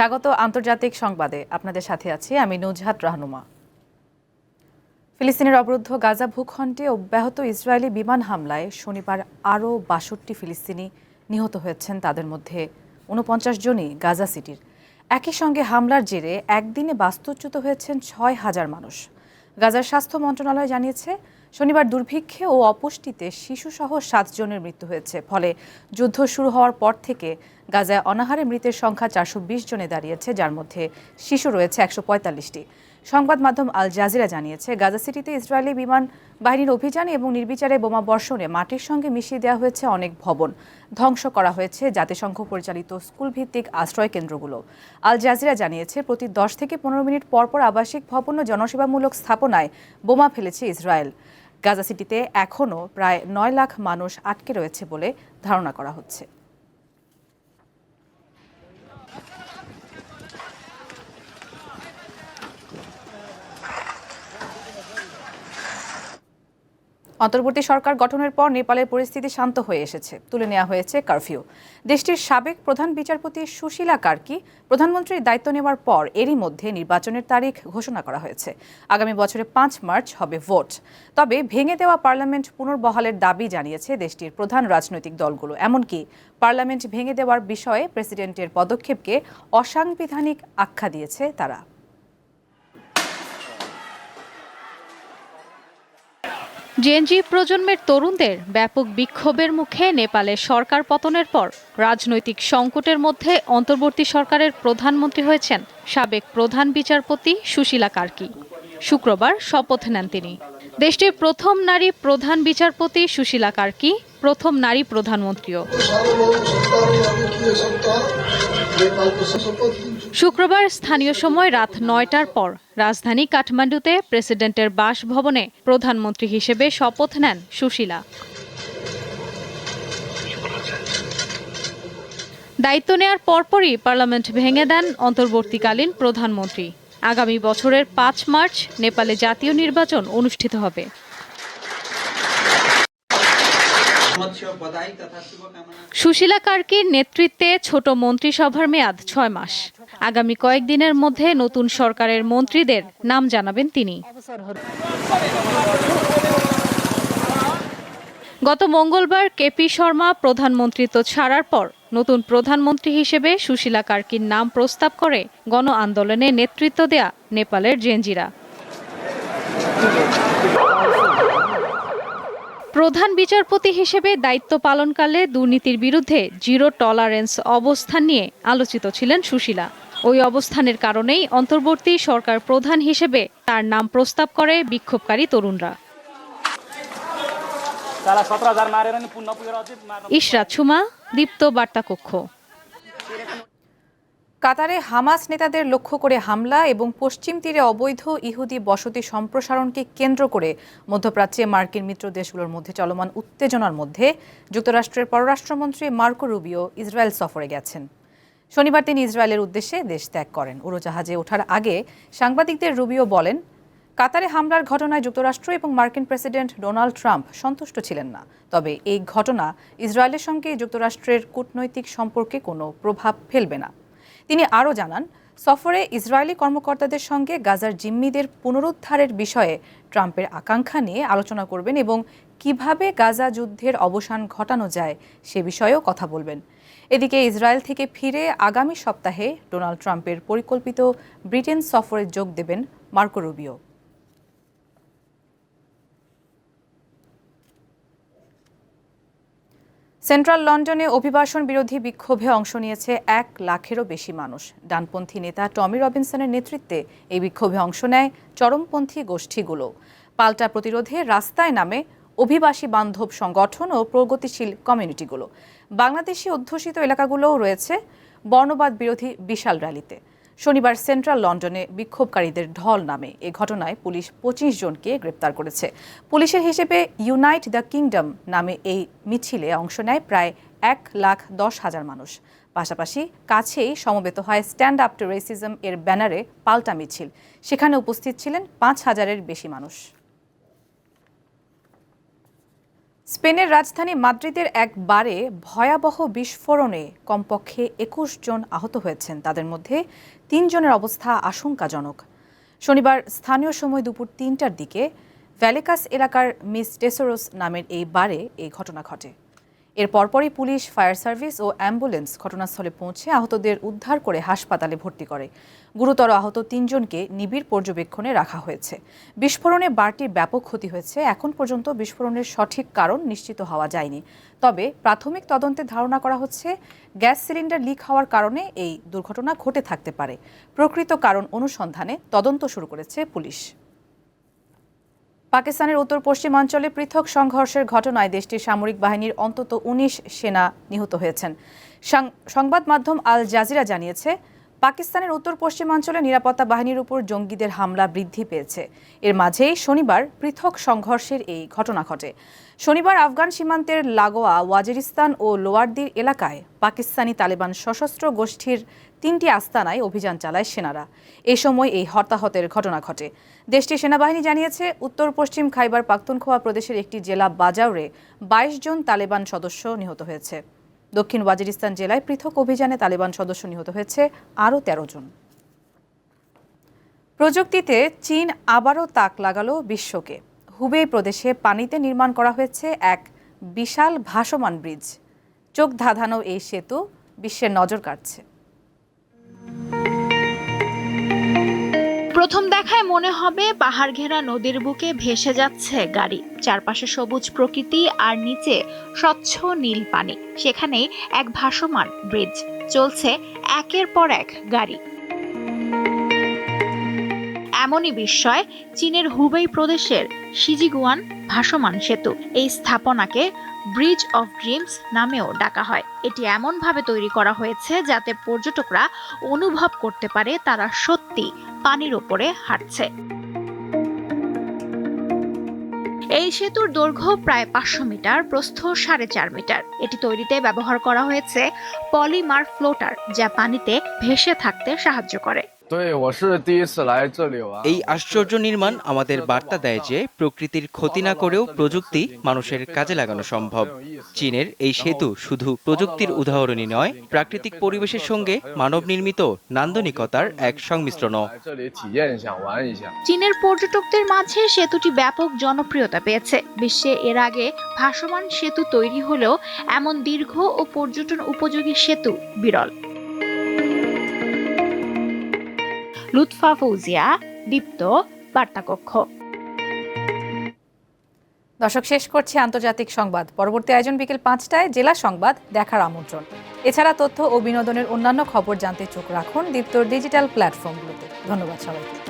স্বাগত আন্তর্জাতিক সংবাদে। আপনাদের সাথে আছি আমি নুজহাত রাহনুমা। ফিলিস্তিনের অবরুদ্ধ গাজা ভূখণ্ডে অব্যাহত ইসরায়েলি বিমান হামলায় শনিবার আরও বাষট্টি ফিলিস্তিনি নিহত হয়েছেন, তাদের মধ্যে উনপঞ্চাশ জনই গাজা সিটির। একই সঙ্গে হামলার জেরে একদিনে বাস্তুচ্যুত হয়েছেন ছয় হাজার মানুষ। গাজার স্বাস্থ্য মন্ত্রণালয় জানিয়েছে শনিবার দুর্ভিক্ষে ও অপুষ্টিতে শিশুসহ সাতজনের মৃত্যু হয়েছে। ফলে যুদ্ধ শুরু হওয়ার পর থেকে গাজায় অনাহারে মৃতের সংখ্যা চারশো বিশ জনে দাঁড়িয়েছে, যার মধ্যে শিশু রয়েছে একশো পঁয়তাল্লিশটি। সংবাদ মাধ্যম আল জাজিরা জানিয়েছে, গাজা সিটিতে ইসরায়েলি বিমান বাহিনীর অভিযানে এবং নির্বিচারে বোমা বর্ষণে মাটির সঙ্গে মিশিয়ে দেওয়া হয়েছে অনেক ভবন। ধ্বংস করা হয়েছে জাতিসংঘ পরিচালিত স্কুল ভিত্তিক আশ্রয় কেন্দ্রগুলো। আল জাজিরা জানিয়েছে, প্রতি দশ থেকে পনেরো মিনিট পরপর আবাসিক ভবন ও জনসেবামূলক স্থাপনায় বোমা ফেলেছে ইসরায়েল। গাজা সিটিতে এখনও প্রায় নয় লাখ মানুষ আটকে রয়েছে বলে ধারণা করা হচ্ছে। অন্তর্বর্তী সরকার গঠনের পর নেপালের পরিস্থিতি শান্ত হয়ে এসেছে। তুলে নেওয়া হয়েছে কারফিউ। দেশটির সাবেক প্রধান বিচারপতি সুশীলা কার্কি প্রধানমন্ত্রীর দায়িত্ব নেওয়ার পর এরই মধ্যে নির্বাচনের তারিখ ঘোষণা করা হয়েছে। আগামী বছরের পাঁচ মার্চ হবে ভোট। তবে ভেঙে দেওয়া পার্লামেন্ট পুনর্বহালের দাবি জানিয়েছে দেশটির প্রধান রাজনৈতিক দলগুলো। এমনকি পার্লামেন্ট ভেঙে দেওয়ার বিষয়ে প্রেসিডেন্টের পদক্ষেপকে অসাংবিধানিক আখ্যা দিয়েছে তারা। জেনজি প্রজন্মের তরুণদের ব্যাপক বিক্ষোভের মুখে নেপালে সরকার পতনের পর রাজনৈতিক সংকটের মধ্যে অন্তর্বর্তী সরকারের প্রধানমন্ত্রী হয়েছেন সাবেক প্রধান বিচারপতি সুশীলা কার্কি। শুক্রবার শপথ নেন তিনি। দেশটির প্রথম নারী প্রধান বিচারপতি সুশীলা কার্কি, প্রথম নারী প্রধানমন্ত্রীও। শুক্রবার স্থানীয় সময় রাত নয়টার পর রাজধানী কাঠমান্ডুতে প্রেসিডেন্টের বাসভবনে প্রধানমন্ত্রী হিসেবে শপথ নেন সুশীলা। দায়িত্ব নেয়ার পরপরই পার্লামেন্ট ভেঙে দেন অন্তর্বর্তীকালীন প্রধানমন্ত্রী। আগামী বছরের পাঁচ মার্চ নেপালে জাতীয় নির্বাচন অনুষ্ঠিত হবে। সুশীলা কার্কির নেতৃত্বে ছোট মন্ত্রিসভার মেয়াদ ছয় মাস। আগামী কয়েকদিনের মধ্যে নতুন সরকারের মন্ত্রীদের নাম জানাবেন তিনি। গত মঙ্গলবার কেপি শর্মা প্রধানমন্ত্রিত্ব ছাড়ার পর নতুন প্রধানমন্ত্রী হিসেবে সুশীলা কার্কির নাম প্রস্তাব করে গণ আন্দোলনে নেতৃত্ব দেয়া নেপালের জেনজিরা। প্রধান বিচারপতি হিসেবে দায়িত্ব পালনকালে দুর্নীতির বিরুদ্ধে জিরো টলারেন্স অবস্থান নিয়ে আলোচিত ছিলেন সুশীলা। ওই অবস্থানের কারণেই অন্তর্বর্তী সরকার প্রধান হিসেবে তার নাম প্রস্তাব করে বিক্ষোভকারী তরুণরা। ইশরাত সুমা দীপ্ত বার্তা কক্ষ কাতারে হামাস নেতাদের লক্ষ্য করে হামলা এবং পশ্চিম তীরে অবৈধ ইহুদি বসতি সম্প্রসারণকে কেন্দ্র করে মধ্যপ্রাচ্যে মার্কিন মিত্র দেশগুলোর মধ্যে চলমান উত্তেজনার মধ্যে যুক্তরাষ্ট্রের পররাষ্ট্রমন্ত্রী মার্কো রুবিও ইসরায়েল সফরে গেছেন। শনিবার তিনি ইসরায়েলের উদ্দেশ্যে দেশ ত্যাগ করেন। উড়োজাহাজে ওঠার আগে সাংবাদিকদের রুবিও বলেন কাতারে হামলার ঘটনায় যুক্তরাষ্ট্র এবং মার্কিন প্রেসিডেন্ট ডোনাল্ড ট্রাম্প সন্তুষ্ট ছিলেন না। তবে এই ঘটনা ইসরায়েলের সঙ্গে যুক্তরাষ্ট্রের কূটনৈতিক সম্পর্কে কোনো প্রভাব ফেলবে না। তিনি আরও জানান, সফরে ইসরায়েলি কর্মকর্তাদের সঙ্গে গাজার জিম্মিদের পুনরুদ্ধারের বিষয়ে ট্রাম্পের আকাঙ্ক্ষা নিয়ে আলোচনা করবেন এবং কীভাবে গাজা যুদ্ধের অবসান ঘটানো যায় সে বিষয়েও কথা বলবেন। এদিকে ইসরায়েল থেকে ফিরে আগামী সপ্তাহে ডোনাল্ড ট্রাম্পের পরিকল্পিত ব্রিটেন সফরে যোগ দেবেন মার্কো রুবিও। সেন্ট্রাল লন্ডনে অভিবাসন বিরোধী বিক্ষোভে অংশ নিয়েছে এক লাখেরও বেশি মানুষ। ডানপন্থী নেতা টমি রবিনসনের নেতৃত্বে এই বিক্ষোভে অংশ নেয় চরমপন্থী গোষ্ঠীগুলো। পাল্টা প্রতিরোধে রাস্তায় নামে অভিবাসী বান্ধব সংগঠন ও প্রগতিশীল কমিউনিটিগুলো। বাংলাদেশি অধ্যুষিত এলাকাগুলোও রয়েছে বর্ণবাদ বিরোধী বিশাল র্যালিতে। শনিবার সেন্ট্রাল লন্ডনে বিক্ষোভকারীদের ঢল নামে। এ ঘটনায় পুলিশ পঁচিশ জনকে গ্রেপ্তার করেছে। পুলিশের হিসেবে ইউনাইট দ্য কিংডম নামে এই মিছিলে অংশ নেয় প্রায় এক লাখ দশ হাজার মানুষ। পাশাপাশি কাছেই সমবেত হয় স্ট্যান্ড আপ টু রেসিজম এর ব্যানারে পাল্টা মিছিল। সেখানে উপস্থিত ছিলেন পাঁচ হাজারের বেশি মানুষ। স্পেনের রাজধানী মাদ্রিদের এক বারে ভয়াবহ বিস্ফোরণে কমপক্ষে একুশ জন আহত হয়েছেন। তাদের মধ্যে তিনজনের অবস্থা আশঙ্কাজনক। শনিবার স্থানীয় সময় দুপুর তিনটার দিকে ভ্যালেকাস এলাকার মিস টেসোরোস নামের এই বারে এই ঘটনা ঘটে। এর পরপরই পুলিশ, ফায়ার সার্ভিস ও অ্যাম্বুলেন্স ঘটনাস্থলে পৌঁছে আহতদের উদ্ধার করে হাসপাতালে ভর্তি করে। গুরুতর আহত তিনজনকে নিবিড় পর্যবেক্ষণে রাখা হয়েছে। বিস্ফোরণে বারটির ব্যাপক ক্ষতি হয়েছে। এখন পর্যন্ত বিস্ফোরণের সঠিক কারণ নিশ্চিত হওয়া যায়নি। তবে প্রাথমিক তদন্তে ধারণা করা হচ্ছে, গ্যাস সিলিন্ডার লিক হওয়ার কারণে এই দুর্ঘটনা ঘটে থাকতে পারে। প্রকৃত কারণ অনুসন্ধানে তদন্ত শুরু করেছে পুলিশ। পাকিস্তানের উত্তর পশ্চিমাঞ্চলে পৃথক সংঘর্ষের ঘটনায় দেশটির সামরিক বাহিনীর অন্তত উনিশ সেনা নিহত হয়েছেন। সংবাদ মাধ্যম আল জাজিরা জানিয়েছে পাকিস্তানের উত্তর পশ্চিমাঞ্চলে নিরাপত্তা বাহিনীর উপর জঙ্গিদের হামলা বৃদ্ধি পেয়েছে। এর মাঝেই শনিবার পৃথক সংঘর্ষের এই ঘটনা ঘটে। শনিবার আফগান সীমান্তের লাগোয়া, ওয়াজিরিস্তান ও লোয়ারদির এলাকায় পাকিস্তানি তালেবান সশস্ত্র গোষ্ঠীর তিনটি আস্তানায় অভিযান চালায় সেনারা। এ সময় এই হতাহতের ঘটনা ঘটে। দেশটির সেনাবাহিনী জানিয়েছে, উত্তর পশ্চিম খাইবার পাখতুনখোয়া প্রদেশের একটি জেলা বাজাউরে বাইশ জন তালেবান সদস্য নিহত হয়েছে। দক্ষিণ ওয়াজিরিস্তান জেলায় পৃথক অভিযানে তালেবান সদস্য নিহত হয়েছে আরও তেরো জন। প্রযুক্তিতে চীন আবারও তাক লাগালো বিশ্বকে। হুবেই প্রদেশে পানিতে নির্মাণ করা হয়েছে এক বিশাল ভাসমান ব্রিজ। চোখ ধাঁধানো এই সেতু বিশ্বের নজর কাটছে প্রথম দেখায় মনে হবে পাহাড় ঘেরা নদীর বুকে ভেসে যাচ্ছে গাড়ি। চারপাশে সবুজ প্রকৃতি আর নিচে স্বচ্ছ নীল পানি। সেখানে এক ভাসমান ব্রিজ। চলছে একের পর এক গাড়ি। এমনই বিস্ময় চীনের হুবেই প্রদেশের সিজিগুয়ান ভাসমান সেতু। এই স্থাপনাকে ব্রিজ অফ ড্রিমস নামেও ডাকা হয়। এটি এমনভাবে তৈরি করা হয়েছে যাতে পর্যটকরা অনুভব করতে পারে তারা সত্যি পানির ওপরে হাঁটছে। এই সেতুর দৈর্ঘ্য প্রায় পাঁচশো মিটার, প্রস্থ সাড়ে চার মিটার। এটি তৈরিতে ব্যবহার করা হয়েছে পলিমার ফ্লোটার, যা পানিতে ভেসে থাকতে সাহায্য করে। এই আশ্চর্য নির্মাণ আমাদের বার্তা দেয় যে প্রকৃতির ক্ষতি না করেও প্রযুক্তি মানুষের কাজে লাগানো সম্ভব। চীনের এই সেতু শুধু প্রযুক্তির উদাহরণই নয় প্রাকৃতিক পরিবেশের সঙ্গে মানব নির্মিত নান্দনিকতার এক সংমিশ্রণ চীনের পর্যটকদের মাঝে সেতুটি ব্যাপক জনপ্রিয়তা পেয়েছে। বিশ্বে এর আগে ভাসমান সেতু তৈরি হলেও এমন দীর্ঘ ও পর্যটন উপযোগী সেতু বিরল। লুৎফা ফৌজিয়া, দীপ্ত বার্তাকক্ষ। দর্শক, শেষ করছি আন্তর্জাতিক সংবাদ। পরবর্তী আয়োজন বিকেল পাঁচটায় জেলা সংবাদ দেখার আমন্ত্রণ। এছাড়া তথ্য ও বিনোদনের অন্যান্য খবর জানতে চোখ রাখুন দীপ্তর ডিজিটাল প্ল্যাটফর্মগুলোতে। ধন্যবাদ সবাইকে।